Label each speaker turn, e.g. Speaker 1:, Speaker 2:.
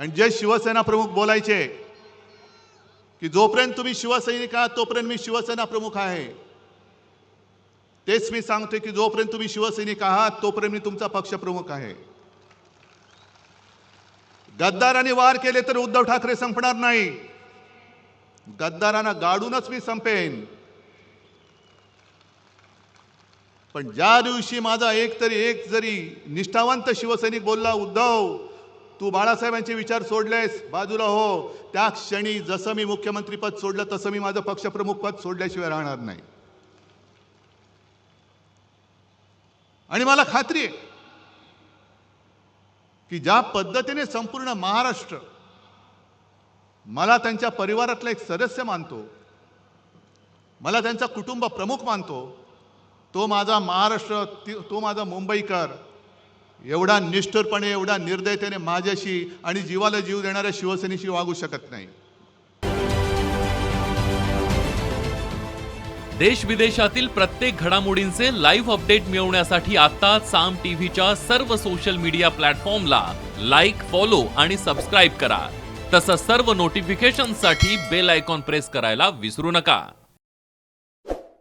Speaker 1: आणि जे शिवसेना प्रमुख बोलायचे की जोपर्यंत तुम्ही शिवसैनिक आहात तोपर्यंत मी शिवसेना प्रमुख आहे. तेच मी सांगतोय की जोपर्यंत तुम्ही शिवसैनिक आहात तोपर्यंत मी तुमचा पक्षप्रमुख आहे. गद्दारांनी वार केले तर उद्धव ठाकरे संपणार नाही. गद्दारांना गाडूनच मी संपेन. पण ज्या दिवशी माझा एक तरी एक जरी निष्ठावंत शिवसैनिक बोलला उद्धव तू बाळासाहेबांचे विचार सोडलेस. बाजूला हो. त्या क्षणी जसं मी मुख्यमंत्रीपद सोडलं तसं मी माझं पक्षप्रमुख पद सोडल्याशिवाय राहणार नाही. आणि मला खात्री आहे की ज्या पद्धतीने संपूर्ण महाराष्ट्र मला त्यांच्या परिवारातला एक सदस्य मानतो मला त्यांचा कुटुंब प्रमुख मानतो तो माझा महाराष्ट्र ती- तो माझा मुंबईकर एवढा निष्ठुरपणे एवढा निर्दयतेने माझ्याशी आणि जीवाला जीव देणाऱ्या शिवसेनेशी वागू शकत नाही.
Speaker 2: देश विदेशातील प्रत्येक घडामोडींचे लाईव्ह अपडेट मिळवण्यासाठी आता साम टीव्हीच्या सर्व सोशल मीडिया प्लॅटफॉर्मला लाईक फॉलो आणि सबस्क्राईब करा. तसंच सर्व नोटिफिकेशनसाठी बेल आयकॉन प्रेस करायला विसरू नका.